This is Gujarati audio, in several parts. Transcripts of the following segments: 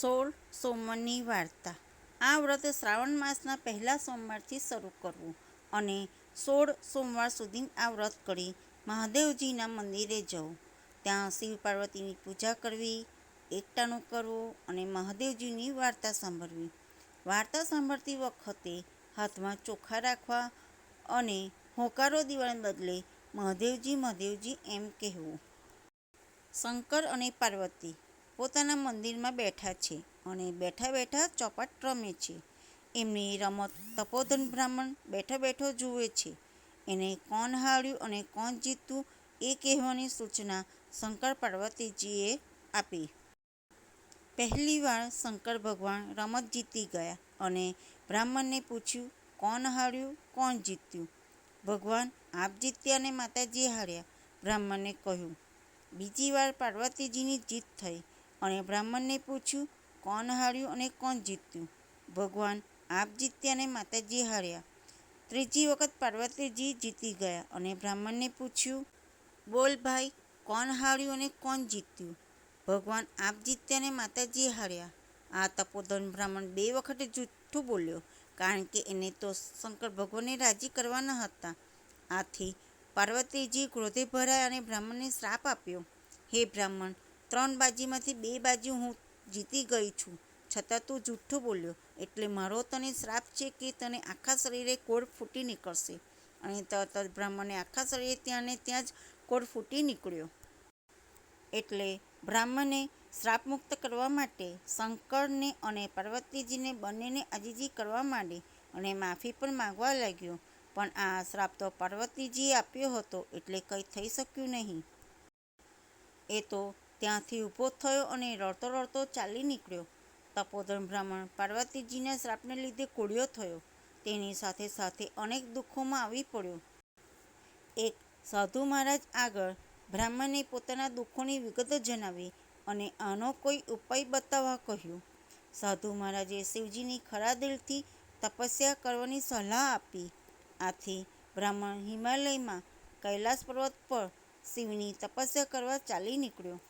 સોળ સોમવારની વાર્તા. આ વ્રત શ્રાવણ માસના પહેલા સોમવારથી શરૂ કરવું અને સોળ સોમવાર સુધી આ વ્રત કરી મહાદેવજીના મંદિરે જવું. ત્યાં શિવ પાર્વતીની પૂજા કરવી, એકટાણું કરવું અને મહાદેવજીની વાર્તા સાંભળવી. વાર્તા સાંભળતી વખતે હાથમાં ચોખા રાખવા અને હોકારો દીવાને બદલે મહાદેવજી મહાદેવજી એમ કહેવું. શંકર અને પાર્વતી પોતાના મંદિરમાં બેઠા છે અને બેઠા બેઠા ચોપાટ રમે છે. એમની રમત તપોધન બ્રાહ્મણ બેઠો બેઠો જુએ છે. એને કોણ હાર્યું અને કોણ જીત્યું એ કહેવાની સૂચના શંકર પાર્વતીજીએ આપી. પહેલીવાર શંકર ભગવાન રમત જીતી ગયા અને બ્રાહ્મણને પૂછ્યું, કોણ હાર્યું, કોણ જીત્યું? ભગવાન, આપ જીત્યા અને માતાજી હાર્યા. બ્રાહ્મણને કહ્યું, બીજી વાર પાર્વતીજીની જીત થઈ. અને બ્રાહ્મણને પૂછ્યું, કોણ હાર્યું અને કોણ જીત્યું? ભગવાન, આપ જીત્યા અને માતાજી હાર્યા. ત્રીજી વખત પાર્વતીજી જીતી ગયા અને બ્રાહ્મણને પૂછ્યું, બોલ ભાઈ, કોણ હાર્યું અને કોણ જીત્યું? ભગવાન, આપ જીત્યા અને માતાજી હાર્યા. આ તપોધન બ્રાહ્મણ બે વખતે જૂઠું બોલ્યો, કારણ કે એને તો શંકર ભગવાનને રાજી કરવાના હતા. આથી પાર્વતીજી ક્રોધે ભરાયા અને બ્રાહ્મણને શ્રાપ આપ્યો, હે બ્રાહ્મણ ત્રણ બાજીમાંથી બે બાજુ હું જીતી ગઈ છું. છતાં તું જૂઠું બોલ્યો. એટલે મારો તને શ્રાપ છે કે તને આખા શરીરે કોળ ફૂટી નીકળશે. અને તરત જ બ્રાહ્મણે આખા શરીરે ત્યાં ને ત્યાં જ કોળ ફૂટી નીકળ્યો. એટલે બ્રાહ્મણે શ્રાપમુક્ત કરવા માટે શંકરને અને પાર્વતીજીને બંનેને આજીજી કરવા માંડી અને માફી પણ માગવા લાગ્યો. પણ આ શ્રાપ તો પાર્વતીજીએ આપ્યો હતો એટલે કંઈ થઈ શક્યું નહીં. એ તો ત્યાંથી ઊભો થયો અને રડતો રડતો ચાલી નીકળ્યો. તપોધન બ્રાહ્મણ પાર્વતીજીના શ્રાપને લીધે કોળિયો થયો. તેની સાથે સાથે અનેક દુઃખોમાં આવી પડ્યો. એક, સાધુ મહારાજ આગળ બ્રાહ્મણે પોતાના દુઃખોની વિગતો જણાવી અને આનો કોઈ ઉપાય બતાવવા કહ્યું. સાધુ મહારાજે શિવજીની ખરા દિલથી તપસ્યા કરવાની સલાહ આપી. આથી બ્રાહ્મણ હિમાલયમાં કૈલાસ પર્વત પર શિવની તપસ્યા કરવા ચાલી નીકળ્યો.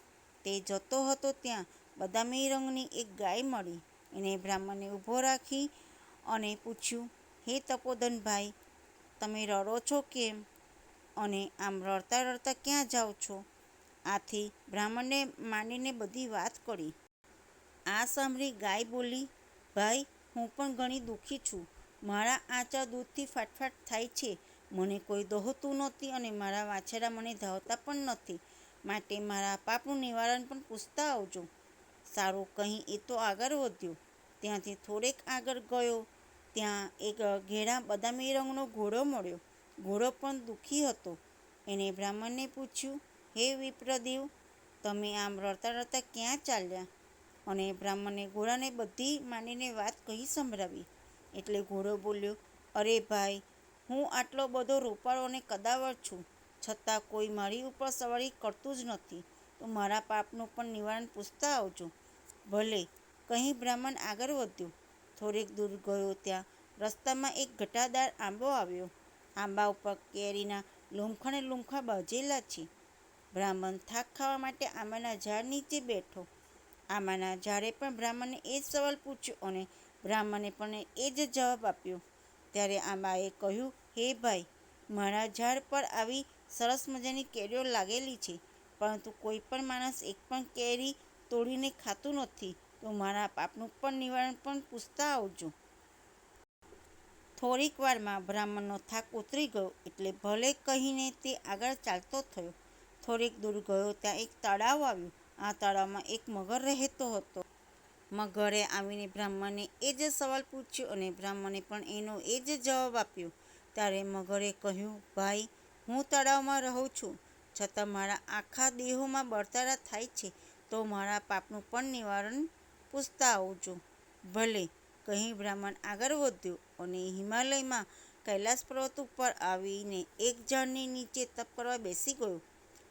તે જતો હતો ત્યાં. બદામી રંગની એક ગાય મળી. એને બ્રાહ્મણને ઊભો રાખી અને પૂછ્યું, હે તપોધનભાઈ, તમે રડો છો કેમ? અને આમ રડતા રડતા ક્યાં જાઓ છો? આથી બ્રાહ્મણને માંડીને બધી વાત કરી. આ સાંભળી ગાય બોલી, ભાઈ, હું પણ ઘણી દુઃખી છું. મારા આંચા દૂધથી ફાટફાટ થાય છે. મને કોઈ દોહતું નથી અને મારા વાછેરા મને ધાવતા પણ નથી. માટે મારા પાપનું નિવારણ પણ પૂછતા આવજો. સારું કહી એ તો આગળ વધ્યો. ત્યાંથી થોડેક આગળ ગયો. ત્યાં એક ઘેરા બદામી રંગનો ઘોડો મળ્યો. ઘોડો પણ દુઃખી હતો. એને બ્રાહ્મણને પૂછ્યું, હે વિપ્રદેવ, તમે આમ રડતા રડતા ક્યાં ચાલ્યા? અને બ્રાહ્મણે ઘોડાને બધી માનીને વાત કહી સંભળાવી. એટલે ઘોડો બોલ્યો, અરે ભાઈ, હું આટલો બધો રૂપાળો અને કદાવર છું. છતાં કોઈ મારી ઉપર સવારી કરતું જ નથી. તો મારા પાપનું પણ નિવારણ પૂછતા આવજો. ભલે કહી બ્રાહ્મણ આગળ વધ્યો. થોડેક દૂર ગયો ત્યાં. રસ્તામાં એક ઘટાદાર આંબો આવ્યો. આંબા ઉપર કેરીના લૂંખણે લૂમખા બાજેલા છે. બ્રાહ્મણ થાક ખાવા માટે આંબાના ઝાડ નીચે બેઠો. આંબાના ઝાડે પણ બ્રાહ્મણને એ જ સવાલ પૂછ્યો અને બ્રાહ્મણે પણ એ જ જવાબ આપ્યો. ત્યારે આંબાએ કહ્યું, હે ભાઈ, મારા ઝાડ પર આવી સરસ મજાની કેરીઓ લાગેલી છે. પરંતુ કોઈ પણ માણસ એક પણ કેરી તોડીને ખાતું નથી, તો મારા પાપનું પણ નિવારણ પણ પૂછતા આવજો. થોડીક વારમાં બ્રાહ્મણનો થાક ઉતરી ગયો, એટલે ભલે કહીને તે આગળ ચાલતો થયો. થોડીક દૂર ગયો, ત્યાં એક તળાવ આવ્યું. આ તળાવમાં એક મગર રહેતો હતો. મગરે આવીને બ્રાહ્મણને એ જ સવાલ પૂછ્યો અને બ્રાહ્મણે પણ એનો એ જ જવાબ આપ્યો. ત્યારે મગરે કહ્યું, ભાઈ હું તળાવમાં રહું છું. છતાં મારા આખા દેહોમાં બળતરા થાય છે તો મારા પાપનું પણ નિવારણ પૂછતા આવજો. ભલે કહી બ્રાહ્મણ આગળ વધ્યો અને હિમાલયમાં કૈલાસ પર્વત ઉપર આવીને એક ઝાડની નીચે તપ કરવા બેસી ગયો.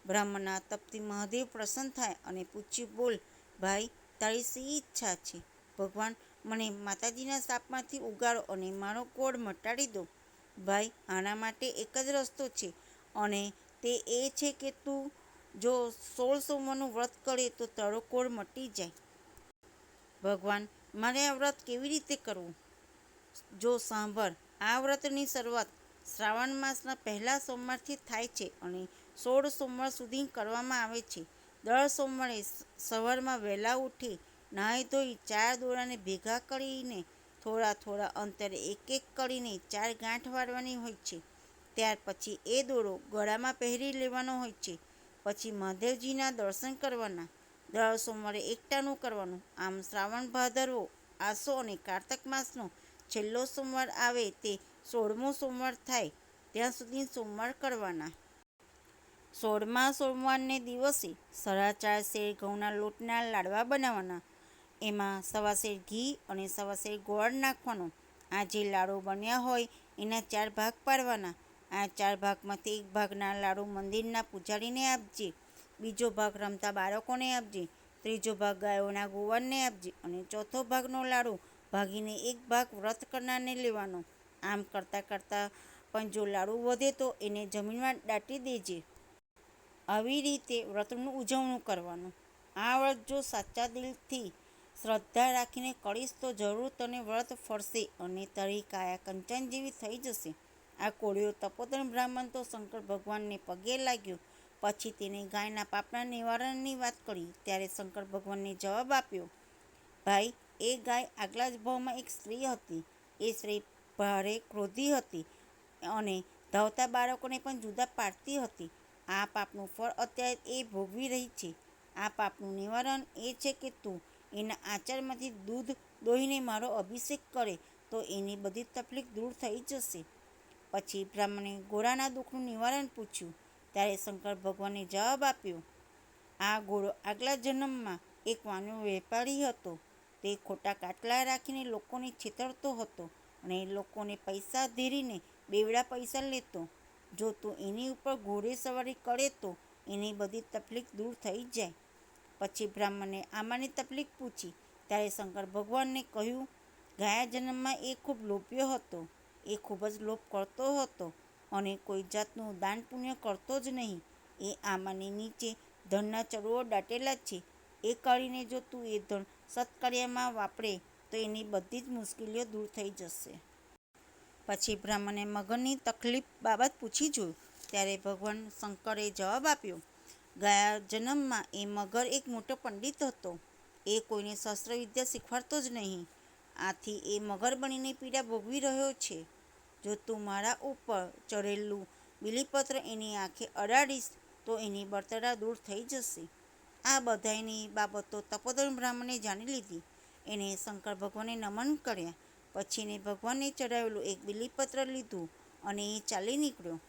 બ્રાહ્મણના તપથી મહાદેવ પ્રસન્ન થાય અને પૂછ્યું બોલ ભાઈ, તારી શી ઈચ્છા છે? ભગવાન મને માતાજીના શાપમાંથી ઉગાડો અને મારો કોડ મટાડી દો. ભાઈ, આના માટે એક જ રસ્તો છે. અને તે એ છે કે તું જો સોળ સોમવારનું વ્રત કરે તો તારો મટી જાય. ભગવાન, મારે આ વ્રત કેવી રીતે કરવું? જો સાંભળ, આ વ્રતની શરૂઆત શ્રાવણ માસના પહેલા સોમવારથી થાય છે અને સોળ સોમવાર સુધી કરવામાં આવે છે. દર સોમવારે સવારમાં વહેલા ઉઠી નાહી ધોઈ ચાર દોરાને ભેગા કરીને થોડા થોડા અંતરે એક એક કરીને ચાર ગાંઠ વાળવાની હોય છે. ત્યાર પછી એ દોરો ગળામાં પહેરી લેવાનો હોય છે. પછી મહાદેવજીના દર્શન કરવાના. દર સોમવારે એકટાણું કરવાનું. આમ શ્રાવણ ભાદરવો, આસો અને કારતક માસનો છેલ્લો સોમવાર આવે તે સોળમો સોમવાર થાય. ત્યાં સુધી સોમવાર કરવાના. સોળમા સોમવારને દિવસે ચાર શેર ઘઉંના લોટના લાડવા બનાવવાના. એમાં સવા શેર ઘી અને સવા શેર ગોળ નાખવાનો. આ જે લાડુ બન્યા હોય એના ચાર ભાગ પાડવાના. આ ચાર ભાગમાંથી એક ભાગના લાડુ મંદિરના પૂજારીને આપજે, બીજો ભાગ રમતા બાળકોને આપજે, ત્રીજો ભાગ ગાયોના ગોવરને આપજે અને ચોથો ભાગનો લાડુ ભાગીને એક ભાગ વ્રત કરનારને લેવાનો. આમ કરતાં કરતાં પણ જો લાડુ વધે તો એને જમીનમાં દાટી દેજે. આવી રીતે વ્રતનું ઉજવણું કરવાનું. આ વ્રત જો સાચા દિલથી શ્રદ્ધા રાખીને કરીશ તો જરૂર તને વ્રત ફરશે અને તારી કાયા કંચન જેવી થઈ જશે. આ કોળિયો તપોદન બ્રાહ્મણ તો શંકર ભગવાનને પગે લાગ્યો. પછી તેને ગાયના પાપના નિવારણની વાત કરી, ત્યારે શંકર ભગવાનને જવાબ આપ્યો, ભાઈ, એ ગાય આગલા જ ભાવમાં એક સ્ત્રી હતી. એ સ્ત્રી ભારે ક્રોધી હતી અને ધાવતા બાળકોને પણ જુદા પાડતી હતી. આ પાપનું ફળ અત્યારે એ ભોગવી રહી છે. આ પાપનું નિવારણ એ છે કે તું એના આચારમાંથી દૂધ દોહીને મારો અભિષેક કરે તો એની બધી તકલીફ દૂર થઈ જશે. પછી બ્રાહ્મણે ઘોડાના દુઃખનું નિવારણ પૂછ્યું. ત્યારે શંકર ભગવાને જવાબ આપ્યો, આ ગોળો આગલા જન્મમાં એક વાનો વેપારી હતો. તે ખોટા કાટલા રાખીને લોકોને છેતરતો હતો અને લોકોને પૈસા ધીરીને બેવડા પૈસા લેતો. જો તું એની ઉપર ઘોડે સવારી કરે તો એની બધી તકલીફ દૂર થઈ જાય. પછી બ્રાહ્મણે આમાંની તકલીફ પૂછી. ત્યારે શંકર ભગવાનને કહ્યું, ગયા જન્મમાં એ ખૂબ લોભ્યો હતો. એ ખૂબ જ લોભ કરતો હતો અને કોઈ જાતનું દાન પુણ્ય કરતો જ નહીં. એ આમાંની નીચે ધનના ચરુઓ દાટેલા જ છે. એ કરીને જો તું એ ધન સત્કાર્યમાં વાપરે, તો એની બધી જ મુશ્કેલીઓ દૂર થઈ જશે. પછી બ્રાહ્મણે મગનની તકલીફ બાબત પૂછી જોયું. ત્યારે ભગવાન શંકરે જવાબ આપ્યો, ગયા જન્મમાં એ મગર એક મોટો પંડિત હતો. એ કોઈને શસ્ત્ર વિદ્યા શીખવાડતો જ નહીં. આથી એ મગર બનીને પીડા ભોગવી રહ્યો છે. જો તું મારા ઉપર ચઢેલું બીલીપત્ર એની આંખે અડાડીશ, તો એની બળતરા દૂર થઈ જશે. આ બધાયની બાબતો તપોદન બ્રાહ્મણે જાણી લીધી. એને શંકર ભગવાનને નમન કર્યા. પછી એને ભગવાનને ચડાવેલું એક બીલીપત્ર લીધું અને એ ચાલી નીકળ્યો.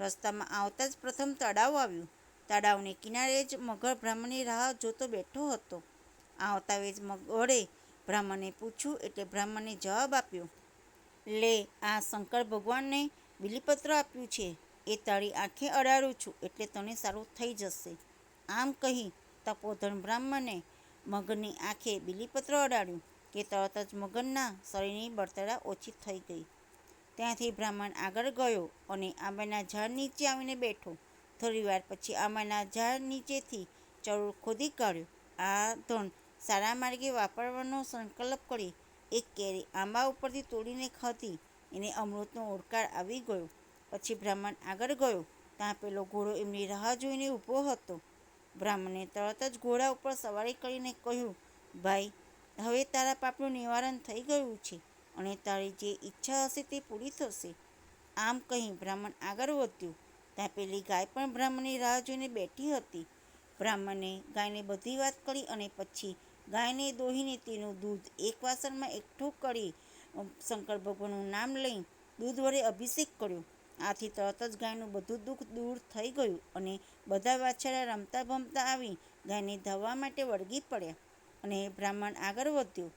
રસ્તામાં આવતા જ પ્રથમ તળાવ આવ્યું. તળાવને કિનારે જ મગર બ્રાહ્મણની રાહ જોતો બેઠો હતો. આવતા વેજ મગરે બ્રાહ્મણને પૂછ્યું એટલે બ્રાહ્મણે જવાબ આપ્યો, લે, આ શંકર ભગવાનને બિલીપત્ર આપ્યું છે. એ તારી આંખે અડાડું છું એટલે તને સારું થઈ જશે. આમ કહી તપોધન બ્રાહ્મણે મગનની આંખે બિલીપત્ર અડાડ્યું કે તરત જ મગનના શરીરની બળતરા ઓછી થઈ ગઈ. ત્યાંથી બ્રાહ્મણ આગળ ગયો અને આંબાના ઝાડ નીચે આવીને બેઠો. થોડી વાર પછી આંબાના ઝાડ નીચેથી ચરૂર ખોદી કાઢ્યો. આ ધન સારા માર્ગે વાપરવાનો સંકલ્પ કરી એક કેરી આંબા ઉપરથી તોડીને ખાધી. એને અમૃતનો ઓડકાર આવી ગયો. પછી બ્રાહ્મણ આગળ ગયો. ત્યાં પેલો ઘોડો એમની રાહ જોઈને ઊભો હતો. બ્રાહ્મણે તરત જ ઘોડા ઉપર સવારી કરીને કહ્યું, ભાઈ, હવે તારા પાપનું નિવારણ થઈ ગયું છે અને તારી જે ઈચ્છા હશે તે પૂરી થશે. આમ કહી બ્રાહ્મણ આગળ વધ્યું. ત્યાં પેલી ગાય પણ બ્રાહ્મણની રાહ જોઈને બેઠી હતી. બ્રાહ્મણે ગાયને બધી વાત કરી અને પછી ગાયને દોહીને તેનું દૂધ એક વાસણમાં એકઠું કરી શંકર ભગવાનનું નામ લઈ દૂધ વડે અભિષેક કર્યો. આથી તરત જ ગાયનું બધું દુઃખ દૂર થઈ ગયું અને બધા વાછરડા રમતા ભમતા આવી ગાયને ધવા માટે વળગી પડ્યા અને બ્રાહ્મણ આગળ વધ્યો.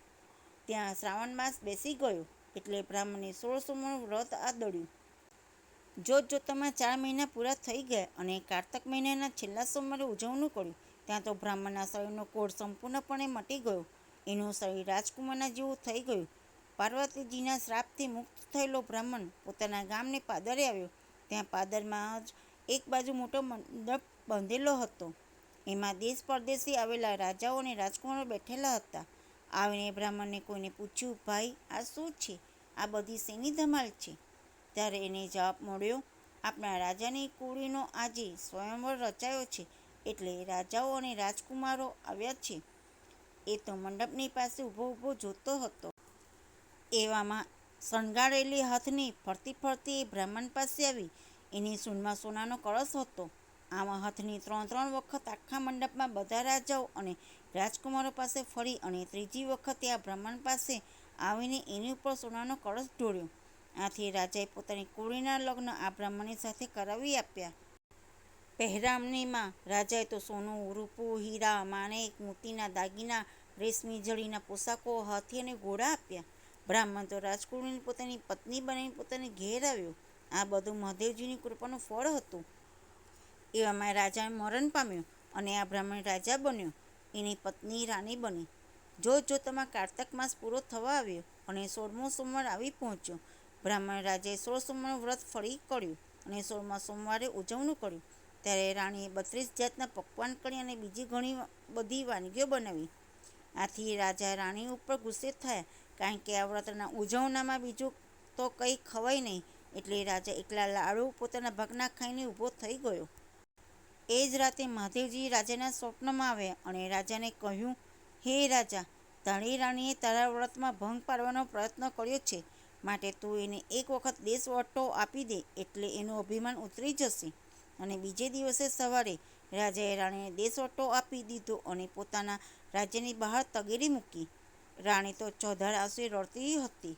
ત્યાં શ્રાવણ માસ બેસી ગયો એટલે બ્રાહ્મણે સોળ સોમનું વ્રત આદળ્યું. જોત જોતામાં ચાર મહિના પૂરા થઈ ગયા અને કારતક મહિનાના છેલ્લા સોમવારે ઉજવણું કર્યું. ત્યાં તો બ્રાહ્મણના શરીરનો કોડ સંપૂર્ણપણે મટી ગયો. એનું શરીર રાજકુમારના જેવું થઈ ગયું. પાર્વતીજીના શ્રાપથી મુક્ત થયેલો બ્રાહ્મણ પોતાના ગામને પાદરે આવ્યો. ત્યાં પાદરમાં જ એક બાજુ મોટો મંડપ બાંધેલો હતો. એમાં દેશ પરદેશથી આવેલા રાજાઓ અને રાજકુમારો બેઠેલા હતા. આવીને બ્રાહ્મણને કોઈને પૂછ્યું, ભાઈ, આ શું છે? આ બધી શેની ધમાલ છે? ત્યારે એને જવાબ મળ્યો, આપણા રાજાની કુળીનો આજે સ્વયંવર રચાયો છે. એટલે રાજાઓ અને રાજકુમારો આવ્યા છે. એ તો મંડપની પાસે ઊભો ઊભો જોતો હતો. એવામાં શણગારેલી હાથની ફરતી ફરતી એ બ્રાહ્મણ પાસે આવી. એની સૂનમાં સોનાનો કળશ હતો. આમાં હાથની ત્રણ ત્રણ વખત આખા મંડપમાં બધા રાજાઓ અને રાજકુમારો પાસે ફરી અને ત્રીજી વખતે આ બ્રાહ્મણ પાસે આવીને એની ઉપર સોનાનો કળશ ઢોળ્યો. આથી રાજાએ પોતાની કુળીના લગ્ન આ બ્રાહ્મણની સાથે કરાવી આપ્યા. પહેરામણીમાં રાજાએ તો સોનું, રૂપું, હીરા, માણેક, મોતીના દાગીના, રેશમી જડીના પોશાકો, હાથી અને ઘોડા આપ્યા. બ્રાહ્મણ તો રાજકુળની પોતાની પત્ની બનીને પોતાને ઘેર આવ્યો. આ બધું મહાદેવજીની કૃપાનું ફળ હતું. એવામાં રાજા મરણ પામ્યો અને આ બ્રાહ્મણ રાજા બન્યો. એની પત્ની રાણી બની. જો જોતામાં કારતક માસ પૂરો થવા આવ્યો અને સોળમો સોમવાર આવી પહોંચ્યો. બ્રાહ્મણ રાજાએ સોળ સોમવાર વ્રત ફરી કર્યું અને સોળમા સોમવારે ઉજવણું કર્યું. ત્યારે રાણીએ બત્રીસ જાતના પકવાન કરી અને બીજી ઘણી બધી વાનગીઓ બનાવી. આથી રાજા રાણી ઉપર ગુસ્સે થયા, કારણ કે આ વ્રતના ઉજવણામાં બીજું તો કંઈ ખવાય નહીં, એટલે રાજા એકલા લાડુ પોતાના ભાગના ખાઈને ઊભો થઈ ગયો. એ જ રાતે મહાદેવજી રાજાના સ્વપ્નમાં આવ્યા અને રાજાને કહ્યું, હે રાજા, ધણી રાણીએ તારા વ્રતમાં ભંગ પાડવાનો પ્રયત્ન કર્યો છે, માટે તું એને એક વખત દેશ વટો આપી દે, એટલે એનું અભિમાન ઉતરી જશે. અને બીજે દિવસે સવારે રાજાએ રાણીને દેશવટો આપી દીધો અને પોતાના રાજ્યની બહાર તગેરી મૂકી. રાણી તો ચોધાર આંસુએ રડતી હતી.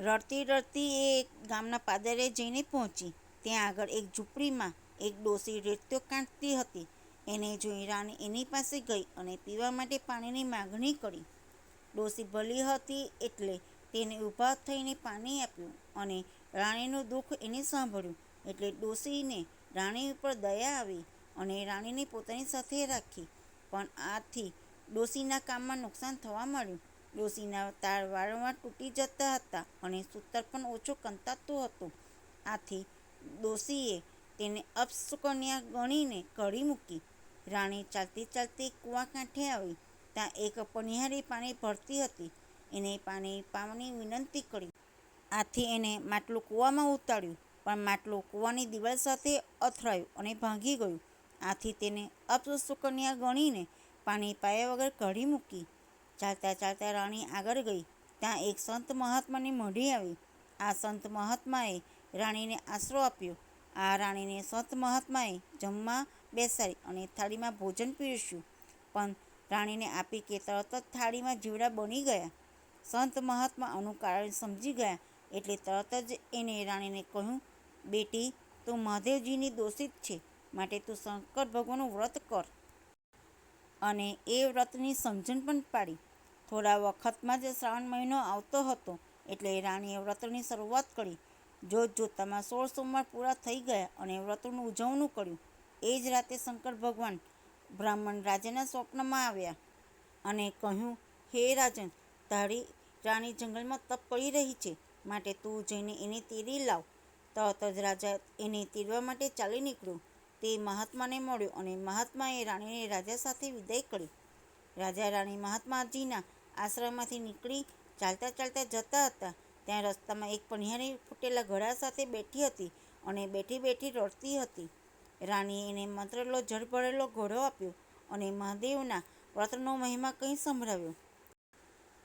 રડતી રડતી એ ગામના પાદરે જઈને પહોંચી. ત્યાં આગળ એક ઝૂંપડીમાં એક ડોસી રેત્યો કાંટતી હતી. એને જોઈ રાણી એની પાસે ગઈ અને પીવા માટે પાણીની માગણી કરી. ડોસી ભલી હતી એટલે તેને ઊભા થઈને પાણી આપ્યું અને રાણીનું દુઃખ એને સાંભળ્યું. એટલે ડોસીને રાણી ઉપર દયા આવી અને રાણીને પોતાની સાથે રાખી. પણ આથી ડોસીના કામમાં નુકસાન થવા માંડ્યું. ડોસીના તાર વારંવાર તૂટી જતા હતા અને સૂતર પણ ઓછો કંતાતું હતું. આથી ડોસીએ તેને અપસુકન્યા ગણીને ઘડી મૂકી. રાણી ચાલતી ચાલતી કૂવા કાંઠે આવી. ત્યાં એક પનિહારી પાણી ભરતી હતી. એને પાણી પાવાની વિનંતી કરી. આથી એને માટલું કૂવામાં ઉતાર્યું. પણ માટલું કૂવાની દિવાલ સાથે અથડાયું અને ભાંગી ગયું. આથી તેને અપસુકન્યા ગણીને પાણી પાયા વગર કાઢી મૂકી. ચાલતા ચાલતા રાણી આગળ ગઈ. ત્યાં એક સંત મહાત્માની મઢી આવી. આ સંત મહાત્માએ રાણીને આશરો આપ્યો. આ રાણીને સંત મહાત્માએ જમવા બેસાડી અને થાળીમાં ભોજન પીરસ્યું. પણ રાણીને આપી કે તરત જ થાળીમાં જીવડા બની ગયા. સંત મહાત્મા આનું કારણ સમજી ગયા એટલે તરત જ એને રાણીને કહ્યું બેટી, તું મહાદેવજીની દોષિત છે, માટે તું શંકર ભગવાનનું વ્રત કર. અને એ વ્રતની સમજણ પણ પાડી. થોડા વખતમાં જ શ્રાવણ મહિનો આવતો હતો, એટલે રાણીએ વ્રતની શરૂઆત કરી. જોત જોતામાં સોળ સોમવાર પૂરા થઈ ગયા અને વ્રતનું ઉજવણું કર્યું. એ જ રાતે શંકર ભગવાન બ્રાહ્મણ રાજાના સ્વપ્નમાં આવ્યા અને કહ્યું, હે રાજન, તારી રાણી જંગલમાં તપ કરી રહી છે, માટે તું જઈને એને તેરી લાવ. તરત જ રાજા એને તીરવા માટે ચાલી નીકળ્યો. તે મહાત્માને મળ્યો અને મહાત્માએ રાણીને રાજા સાથે વિદાય કરી. રાજા રાણી મહાત્માજીના આશ્રમમાંથી નીકળી ચાલતા ચાલતા જતા હતા. ત્યાં રસ્તામાં એક પનિહારી ફૂટેલા ઘડા સાથે બેઠી હતી અને બેઠી બેઠી રડતી હતી. રાણીએ એને મંત્રલો જળ ભરેલો ઘોડો આપ્યો અને મહાદેવના વ્રતનો મહિમા કંઈ સંભળાવ્યો.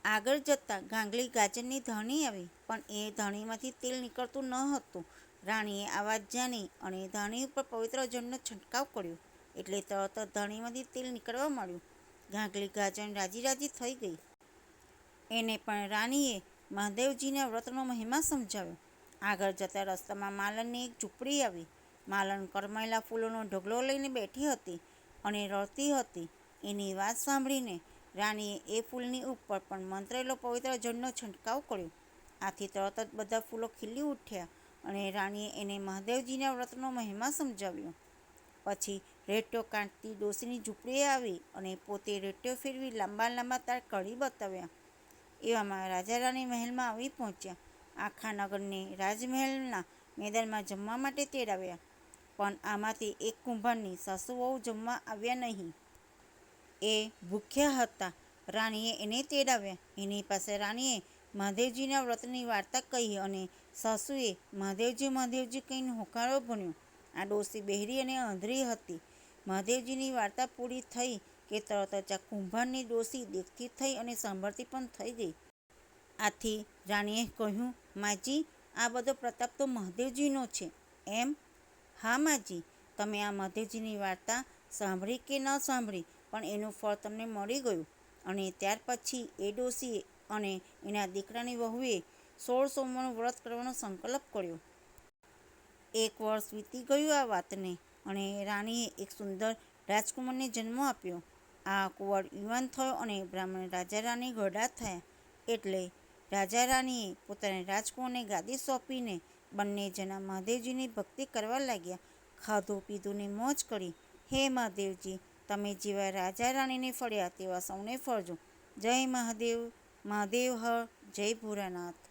આગળ જતાં ગાંગલી ગાજરની ધણી આવી, પણ એ ધણીમાંથી તેલ નીકળતું ન હતું. રાણીએ આ વાત જાણી અને ધાણી ઉપર પવિત્ર જળનો છંટકાવ કર્યો. એટલે તરત ધાણીમાંથી તેલ નીકળવા માંડ્યું. ગાંગલી ગાજર રાજી રાજી થઈ ગઈ. એને પણ રાણીએ મહાદેવજીના વ્રતનો મહિમા સમજાવ્યો. આગળ જતા રસ્તામાં માલનની એક ઝૂંપડી આવી. માલન કરમાયેલા ફૂલોનો ઢગલો લઈને બેઠી હતી અને રડતી હતી. એની વાત સાંભળીને રાણીએ એ ફૂલની ઉપર પણ મંત્રેલો પવિત્ર જળનો છંટકાવ કર્યો. આથી તરત જ બધા ફૂલો ખીલી ઉઠ્યા અને રાણીએ એને મહાદેવજીના વ્રતનો મહિમા સમજાવ્યો. પછી રેટ્યો કાંટતી ડોસીની ઝૂંપડીએ આવી અને પોતે રેટ્યો ફેરવી લાંબા લાંબા તાર કઢી બતાવ્યા. એવામાં રાજા રાણી મહેલમાં આવી પહોંચ્યા. આખા નગરને રાજમહેલના મેદાનમાં જમવા માટે તેડાવ્યા. પણ આમાંથી એક કુંભારની સાસુ વહુ જમવા આવ્યા નહીં. એ ભૂખ્યા હતા. રાણીએ એને તેડાવ્યા. એની પાસે રાણીએ મહાદેવજીના વ્રતની વાર્તા કહી અને સાસુએ મહાદેવજી મહાદેવજી કહીને હોકારો ભણ્યો આ ડોસી બહેરી અને અંધરી હતી. મહાદેવજીની વાર્તા પૂરી થઈ કે તરત જ આ કુંભારની ડોસી દેખતી થઈ અને સાંભળતી પણ થઈ ગઈ. આથી રાણીએ કહ્યું, માજી, આ બધો પ્રતાપ તો મહાદેવજીનો છે. એમ? હા, માજી. તમે આ મહાદેવજીની વાર્તા સાંભળી કે ન સાંભળી? પણ એનું ફળ તમને મળી ગયું. અને ત્યાર પછી એ ડોશીએ અને એના દીકરાની વહુએ સોળ સોમવારનું વ્રત કરવાનો સંકલ્પ કર્યો. એક વર્ષ વીતી ગયું આ વાતને અને રાણીએ એક સુંદર રાજકુમારને જન્મ આપ્યો. આ કુંવર યુવાન થયો અને બ્રાહ્મણ રાજા રાણી ઘરડા થયા. એટલે રાજા રાણીએ પોતાના રાજકુમારને ગાદી સોંપીને બંને જણા મહાદેવજીની ભક્તિ કરવા લાગ્યા. ખાધું પીધું ને મોજ કરી. હે મહાદેવજી તમે જેવા રાજા રાણીને ફળ્યા તેવા સૌને ફળજો. જય મહાદેવ મહાદેવ હર જય ભોળાનાથ.